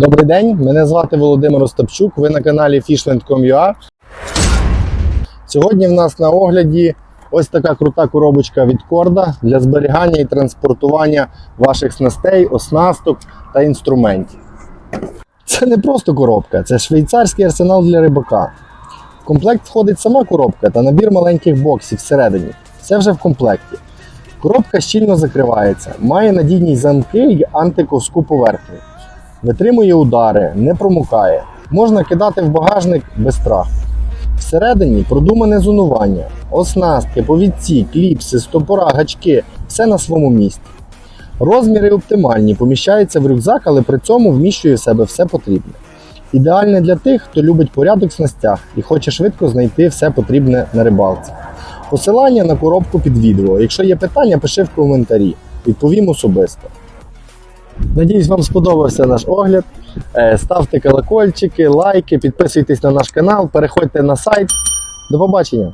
Добрий день, мене звати Володимир Остапчук. Ви на каналі Fishland.com.ua. Сьогодні в нас на огляді ось така крута коробочка від корда для зберігання і транспортування ваших снастей, оснасток та інструментів. Це не просто коробка, це швейцарський арсенал для рибака. В комплект входить сама коробка та набір маленьких боксів всередині. Все вже в комплекті. Коробка щільно закривається, має надійні замки й антиковську поверхню. Витримує удари, не промокає. Можна кидати в багажник без страху. Всередині продумане зонування, оснастки, повідці, кліпси, стопора, гачки все на своєму місці. Розміри оптимальні, поміщається в рюкзак, але при цьому вміщує в себе все потрібне. Ідеальне для тих, хто любить порядок в снастях і хоче швидко знайти все потрібне на рибалці. Посилання на коробку під відео. Якщо є питання, пиши в коментарі. Відповім особисто. Надіюсь, вам сподобався наш огляд. Е, Ставте колокольчики, лайки, підписуйтесь на наш канал, переходьте на сайт. До побачення!